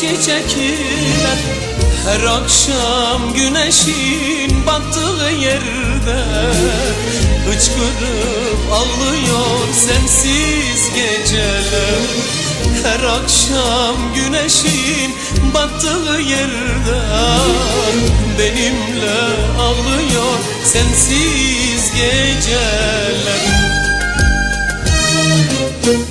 çiçekler Her akşam güneşin battığı yerde Hıçkırıp ağlıyor sensiz geceler. Her akşam güneşin battığı yerde Benimle ağlıyor sensiz geceler. Mektuplar,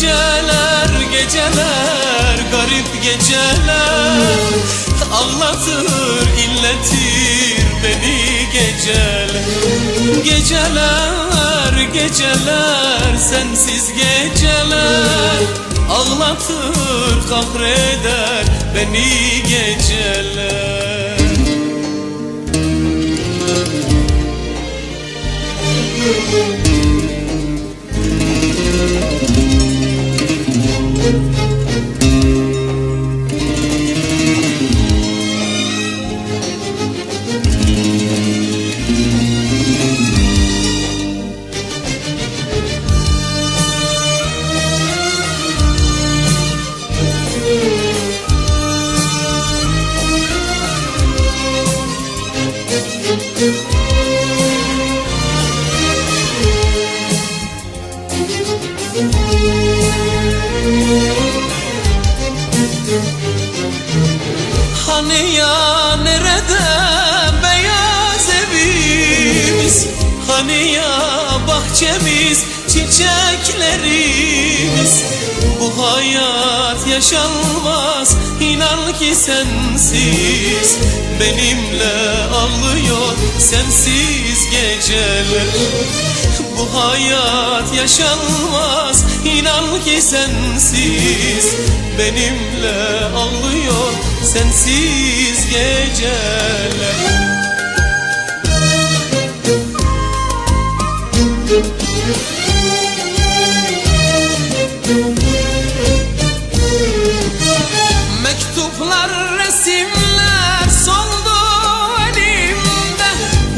Geceler, geceler, garip geceler. Ağlatır, inletir beni geceler. Geceler, geceler, sensiz geceler. Ağlatır, kahreder beni geceler. Hani Hani ya bahçemiz çiçeklerimiz. Bu hayat yaşanmaz inan ki sensiz. Benimle ağlıyor sensiz geceler. Bu hayat yaşanmaz inan ki sensiz. Benimle ağlıyor sensiz geceler Mektuplar, resimler soldu elimde.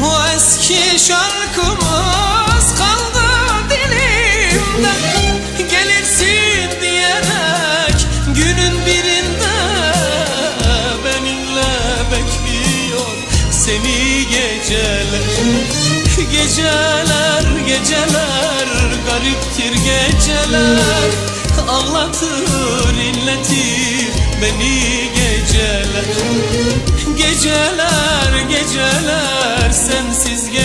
O eski şarkımız kaldı dilimde. Gelirsin diyerek günün birinde Benimle bekliyor seni geceler. Geceler, geceler, gariptir geceler. Ağlatır, inletir beni geceler. Geceler, geceler, sensiz geceler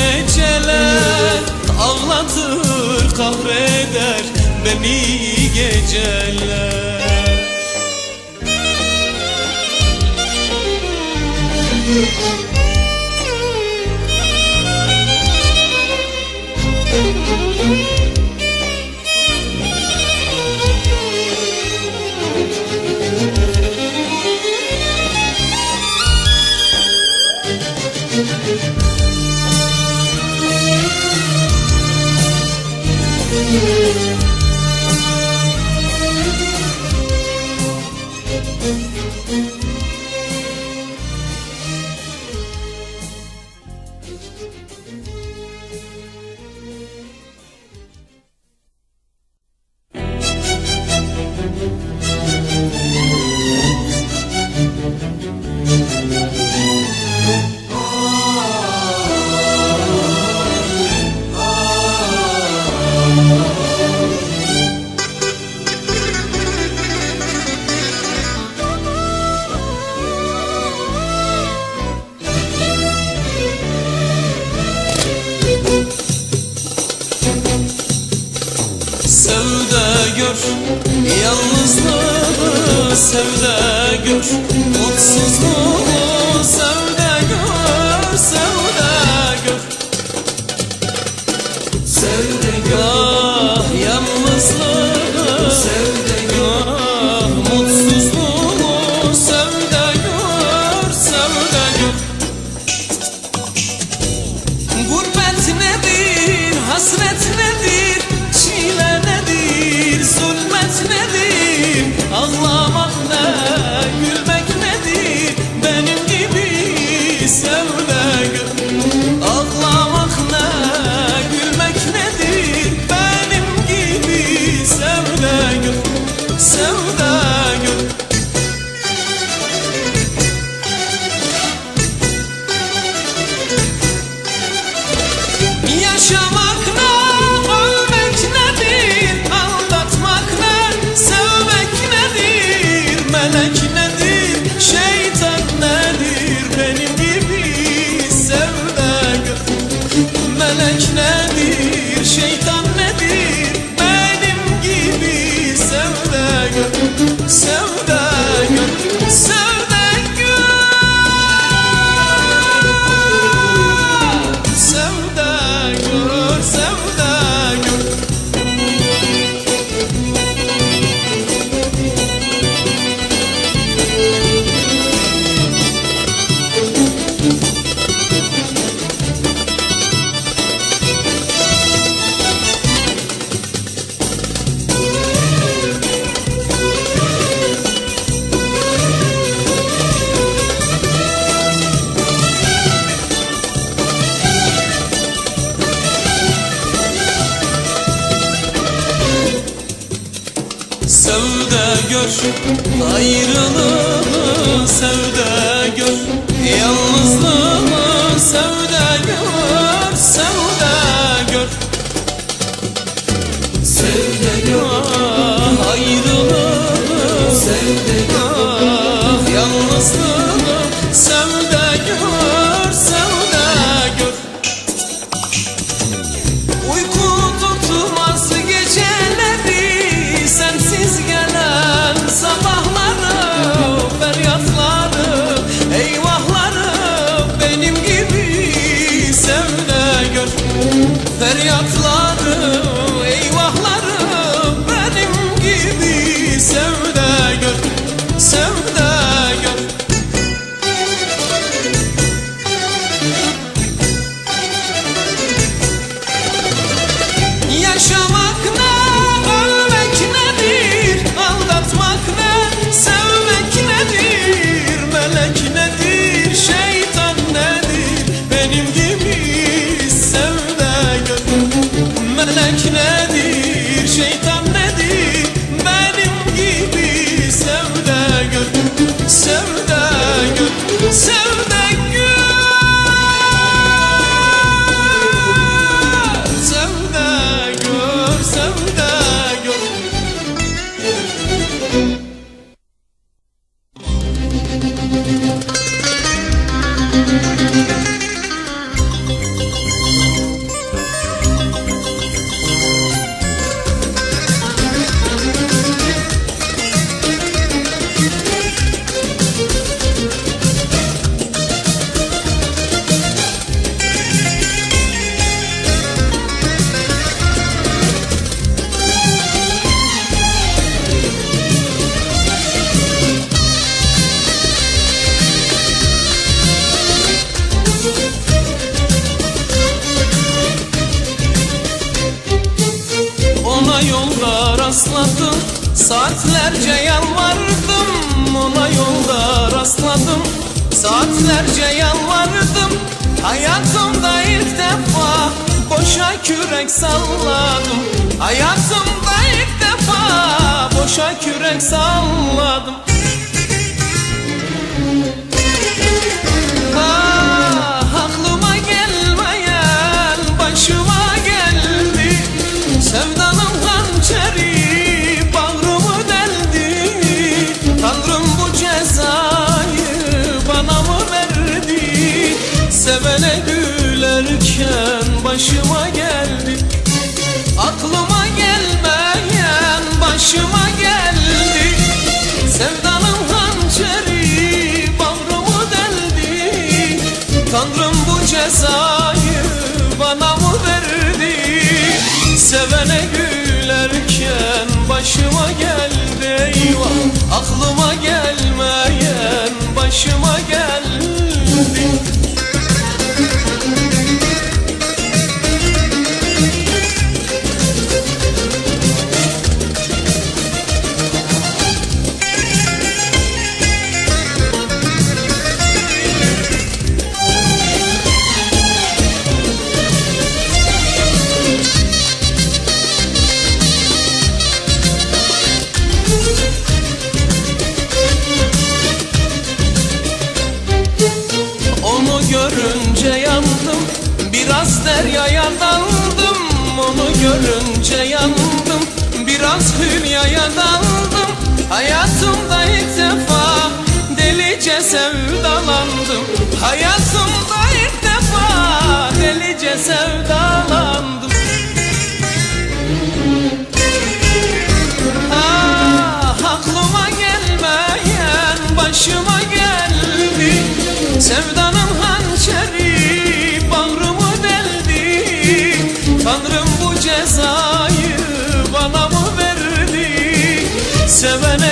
Ah yalnızlık kürek salladım. Ah aklıma gelmeyen başıma geldi. Sevdanın hançeri bağrımı deldi. Tanrım bu cezayı bana mı verdi? Sevene gülerken başıma geldi. Aklıma gelmeyen başıma geldi cezayı bana mı verdi Sevene gülerken başıma gel yandım Onu görünce yandım. Biraz hülyaya daldım Hayatımda ilk defa Delice sevdalandım. Hayatımda ilk defa Delice sevdalandım. Ah aklıma gelmeyen Başıma geldi. Sevdan sevene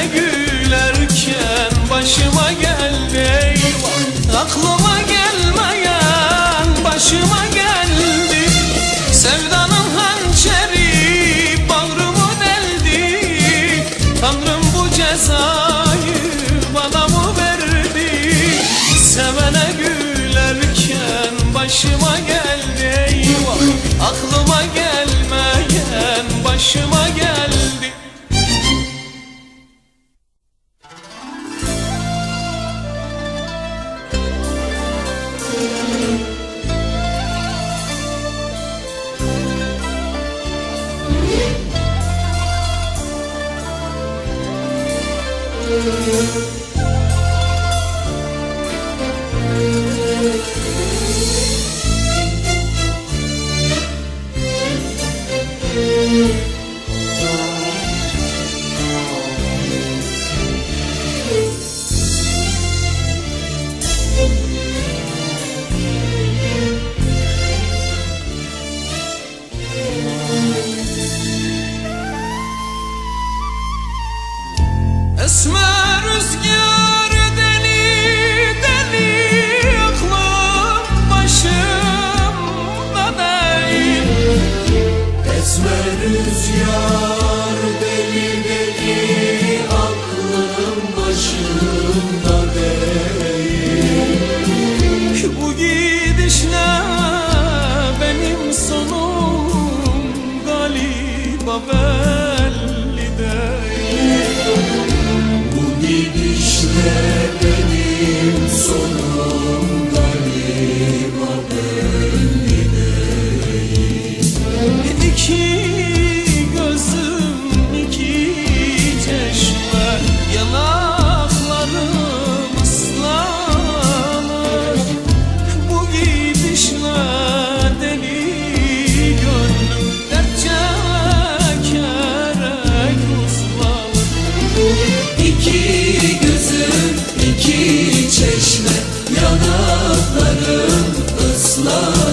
love.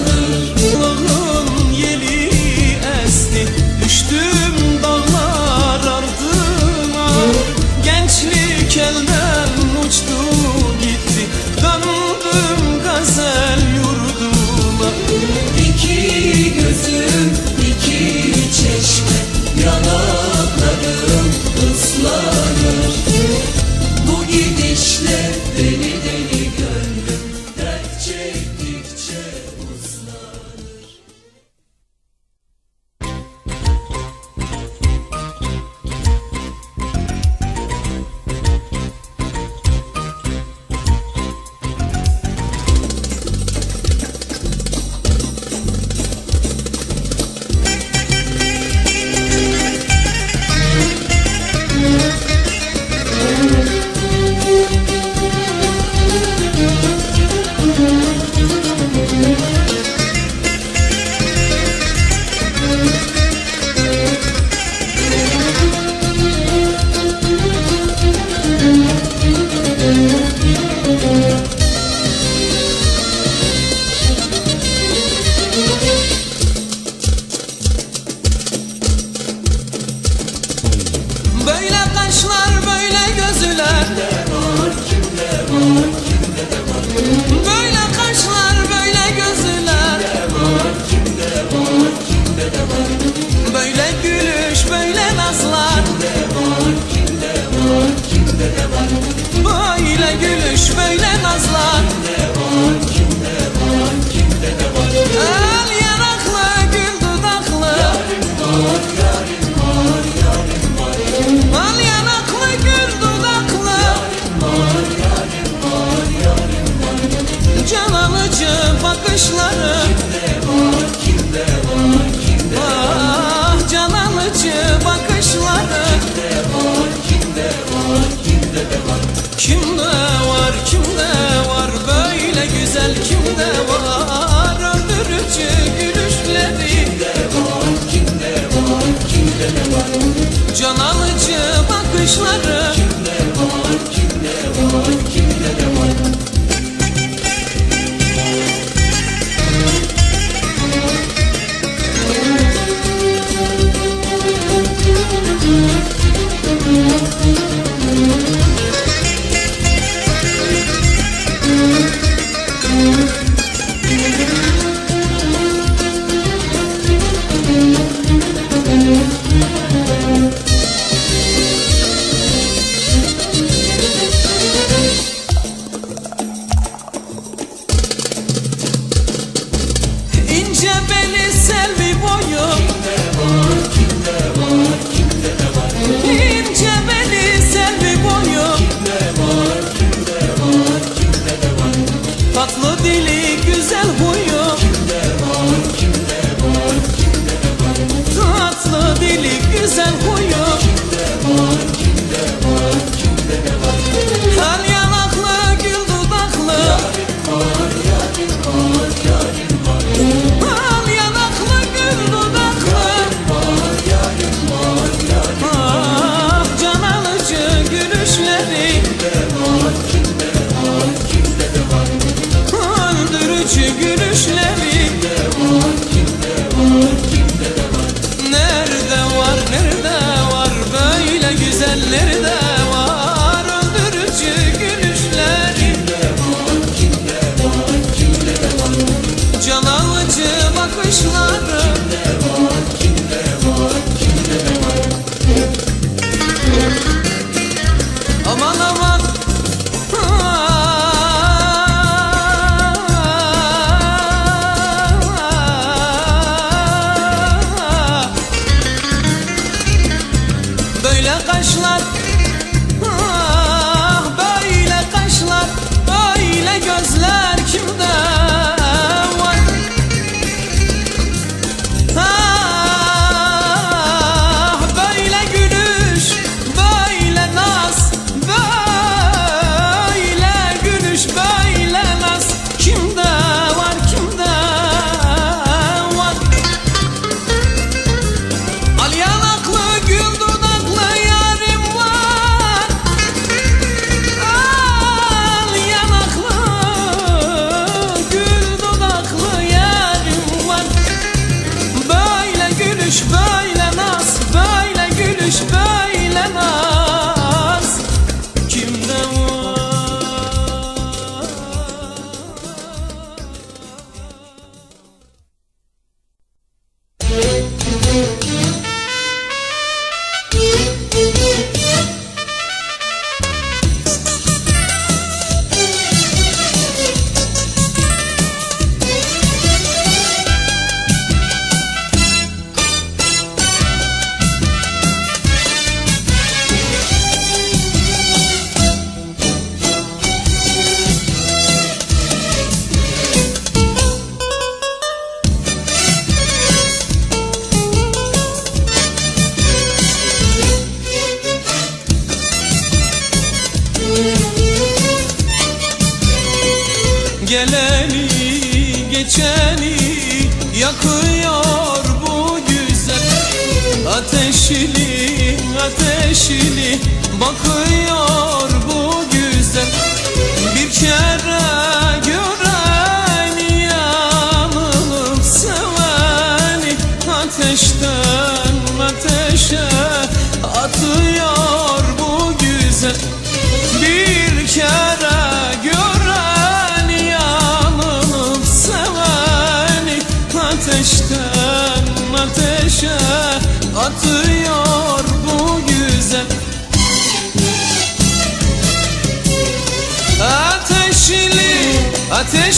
Ateşli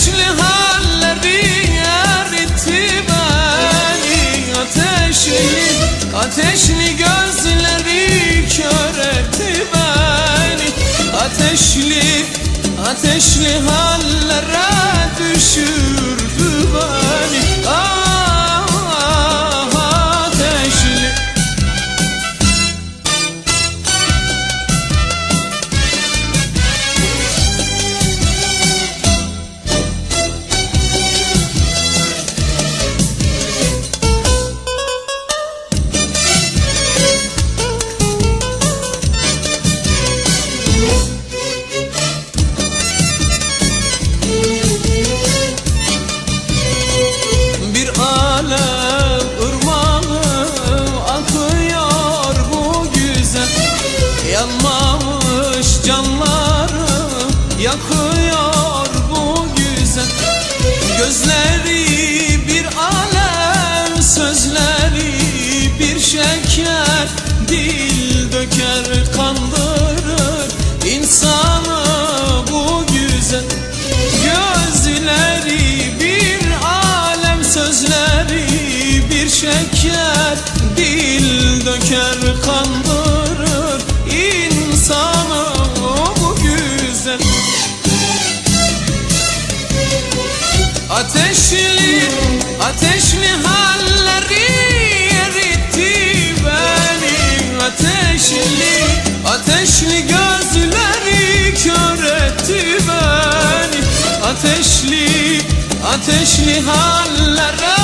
Ateşli halleri eritti beni. Ateşli, ateşli gözleri kör etti beni. Ateşli, ateşli hallere düşürdü ateşli gözleri kör etti beni. Ateşli, ateşli hallere